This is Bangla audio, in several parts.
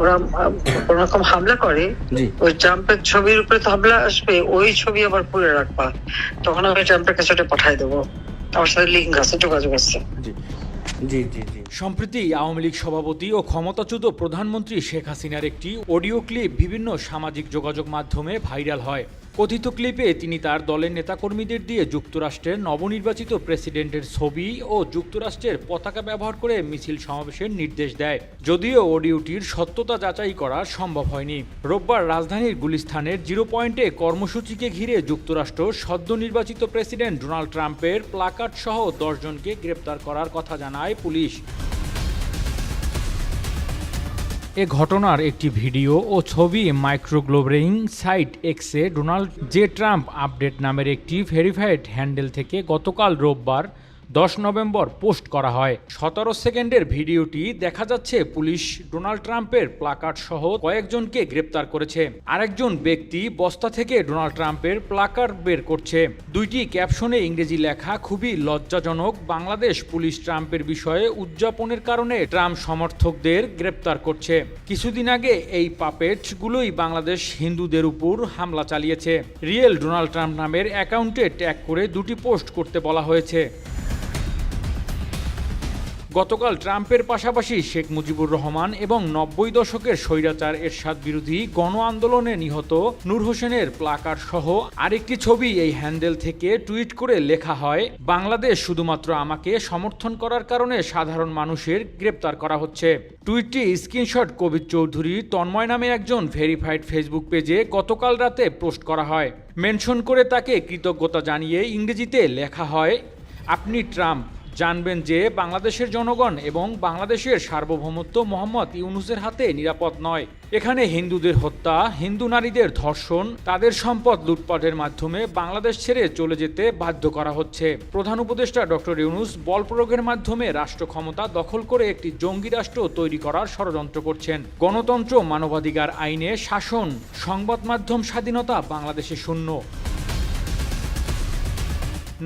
ওরা কোন রকম হামলা করে ওই ট্রাম্পের ছবির উপরে তো হামলা আসবে ওই ছবি আবার পুরে রাখবা। তখন আমি ট্রাম্পের কাছে ওটা পাঠাই দেবো। আমার সাথে লিঙ্ক আছে যোগাযোগ আছে। জি। জি জি জি। সম্প্রতি আওয়ামী লীগ সভাপতি ও ক্ষমতাচ্যুত প্রধানমন্ত্রী শেখ হাসিনার একটি অডিও ক্লিপ বিভিন্ন সামাজিক যোগাযোগ মাধ্যমে ভাইরাল হয়। কথিত ক্লিপে তিনি তার দলের নেতাকর্মীদের দিয়ে যুক্তরাষ্ট্রের নবনির্বাচিত প্রেসিডেন্টের ছবি ও যুক্তরাষ্ট্রের পতাকা ব্যবহার করে মিছিল সমাবেশের নির্দেশ দেয়। যদিও অডিওটির সত্যতা যাচাই করা সম্ভব হয়নি। রোববার রাজধানীর গুলিস্থানের জিরো পয়েন্টে কর্মসূচিকে ঘিরে যুক্তরাষ্ট্র সদ্য নির্বাচিত প্রেসিডেন্ট ডোনাল্ড ট্রাম্পের প্লাকার্ড সহ দশজনকে গ্রেপ্তার করার কথা জানায় পুলিশ। এ ঘটনার একটি ভিডিও ও ছবি মাইক্রোগ্লোবরিং সাইট এক্সে ডোনাল্ড জে ট্রাম্প আপডেট নামের একটি ভেরিফাইড হ্যান্ডেল থেকে গতকাল রোববার দশ নভেম্বর পোস্ট করা হয়। সতেরো সেকেন্ডের ভিডিওটি দেখা যাচ্ছে পুলিশ ডোনাল্ড ট্রাম্পের প্লাকার্ড সহ কয়েকজনকে গ্রেপ্তার করেছে। আরেকজন ব্যক্তি বস্তা থেকে ডোনাল্ড ট্রাম্পের প্লাকার্ড বের করছে। দুইটি ক্যাপশনে ইংরেজি লেখা খুবই লজ্জাজনক বাংলাদেশ পুলিশ ট্রাম্পের বিষয়ে উদযাপনের কারণে ট্রাম্প সমর্থকদের গ্রেপ্তার করছে। কিছুদিন আগে এই পাপেটগুলোই বাংলাদেশ হিন্দুদের উপর হামলা চালিয়েছে। রিয়েল ডোনাল্ড ট্রাম্প নামের অ্যাকাউন্টে ট্যাগ করে দুটি পোস্ট করতে বলা হয়েছে। গতকাল ট্রাম্পের পাশাপাশি শেখ মুজিবুর রহমান এবং নব্বই দশকের স্বৈরাচার এরশাদ বিরোধী গণ আন্দোলনে নিহত নূর হোসেনের প্লাকার সহ আরেকটি ছবি এই হ্যান্ডেল থেকে টুইট করে লেখা হয়, বাংলাদেশ শুধুমাত্র আমাকে সমর্থন করার কারণে সাধারণ মানুষের গ্রেপ্তার করা হচ্ছে। টুইটটি স্ক্রিনশট কবির চৌধুরী তন্ময় নামে একজন ভেরিফাইড ফেসবুক পেজে গতকাল রাতে পোস্ট করা হয়। মেনশন করে তাকে কৃতজ্ঞতা জানিয়ে ইংরেজিতে লেখা হয়, আপনি ট্রাম্প জানবেন যে বাংলাদেশের জনগণ এবং বাংলাদেশের সার্বভৌমত্ব মোহাম্মদ ইউনুসের হাতে নিরাপদ নয়। এখানে হিন্দুদের হত্যা, হিন্দু নারীদের ধর্ষণ, তাদের সম্পদ লুটপাটের মাধ্যমে বাংলাদেশ ছেড়ে চলে যেতে বাধ্য করা হচ্ছে। প্রধান উপদেষ্টা ডক্টর ইউনুস বল প্রয়োগের মাধ্যমে রাষ্ট্র ক্ষমতা দখল করে একটি জঙ্গি রাষ্ট্র তৈরি করার ষড়যন্ত্র করছেন। গণতন্ত্র মানবাধিকার আইনে শাসন, সংবাদ মাধ্যম স্বাধীনতা বাংলাদেশে শূন্য।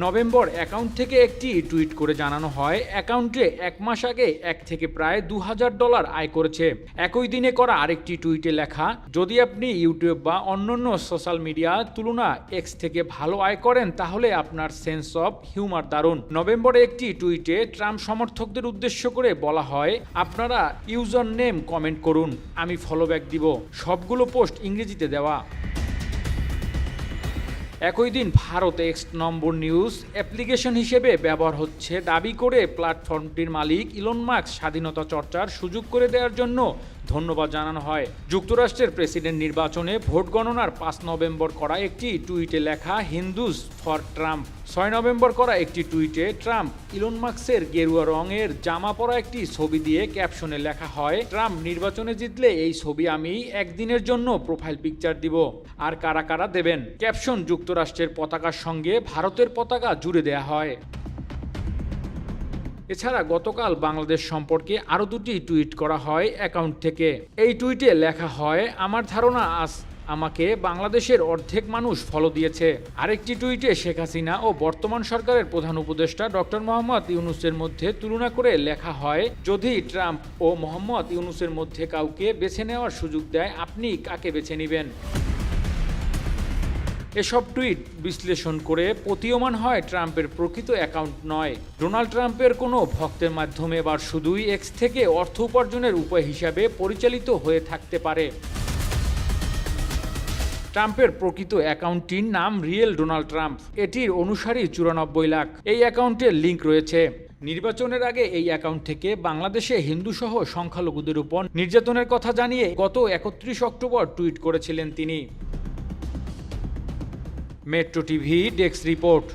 নভেম্বর অ্যাকাউন্ট থেকে একটি টুইট করে জানানো হয়, অ্যাকাউন্টে এক মাস আগে এক থেকে প্রায় দু হাজার ডলার আয় করেছে। একই দিনে করা আরেকটি টুইটে লেখা, যদি আপনি ইউটিউব বা অন্যান্য সোশ্যাল মিডিয়া তুলনা এক্স থেকে ভালো আয় করেন, তাহলে আপনার সেন্স অফ হিউমার দারুণ। নভেম্বরে একটি টুইটে ট্রাম্প সমর্থকদের উদ্দেশ্য করে বলা হয়, আপনারা ইউজার নেম কমেন্ট করুন, আমি ফলোব্যাক দিব। সবগুলো পোস্ট ইংরেজিতে দেওয়া। একই দিন ভারত এক্স নম্বর নিউজ অ্যাপ্লিকেশন হিসেবে ব্যবহার হচ্ছে। দাবি করে প্ল্যাটফর্মটির মালিক ইলন মার্কস স্বাধীনতা চর্চার সুযোগ করে দেওয়ার জন্য ধন্যবাদ জানানো হয়। যুক্তরাষ্ট্রের প্রেসিডেন্ট নির্বাচনে ভোট গণনার পাঁচ নভেম্বর করা একটি টুইটে লেখা হিন্দুজ ফর ট্রাম্প। ছয় নভেম্বর করা একটি টুইটে ট্রাম্প ইলন মার্কসের গেরুয়া রঙের জামা পরা একটি ছবি দিয়ে ক্যাপশনে লেখা হয়, ট্রাম্প নির্বাচনে জিতলে এই ছবি আমি একদিনের জন্য প্রোফাইল পিকচার দিব। আর কারা কারা দেবেন? ক্যাপশন যুক্তরাষ্ট্রের পতাকার সঙ্গে ভারতের পতাকা জুড়ে দেয়া হয়। এছাড়া গতকাল বাংলাদেশ সম্পর্কে আরও দুটি টুইট করা হয় অ্যাকাউন্ট থেকে। এই টুইটে লেখা হয়, আমার ধারণা আজ আমাকে বাংলাদেশের অর্ধেক মানুষ ফলো দিয়েছে। আরেকটি টুইটে শেখ হাসিনা ও বর্তমান সরকারের প্রধান উপদেষ্টা ডক্টর মোহাম্মদ ইউনুসের মধ্যে তুলনা করে লেখা হয়, যদি ট্রাম্প ও মোহাম্মদ ইউনুসের মধ্যে কাউকে বেছে নেওয়ার সুযোগ দেয়, আপনি কাকে বেছে নেবেন? এসব টুইট বিশ্লেষণ করে প্রতীয়মান হয় ট্রাম্পের প্রকৃত অ্যাকাউন্ট নয়। ডোনাল্ড ট্রাম্পের কোনো ভক্তের মাধ্যমে এবার শুধুই এক্স থেকে অর্থ উপার্জনের উপায় হিসাবে পরিচালিত হয়ে থাকতে পারে। ট্রাম্পের প্রকৃত অ্যাকাউন্টটির নাম রিয়েল ডোনাল্ড ট্রাম্প। এটির অনুসারী চুরানব্বই লাখ। এই অ্যাকাউন্টের লিঙ্ক রয়েছে। নির্বাচনের আগে এই অ্যাকাউন্ট থেকে বাংলাদেশে হিন্দুসহ সংখ্যালঘুদের উপর নির্যাতনের কথা জানিয়ে গত একত্রিশ অক্টোবর টুইট করেছিলেন তিনি। Metro TV desk report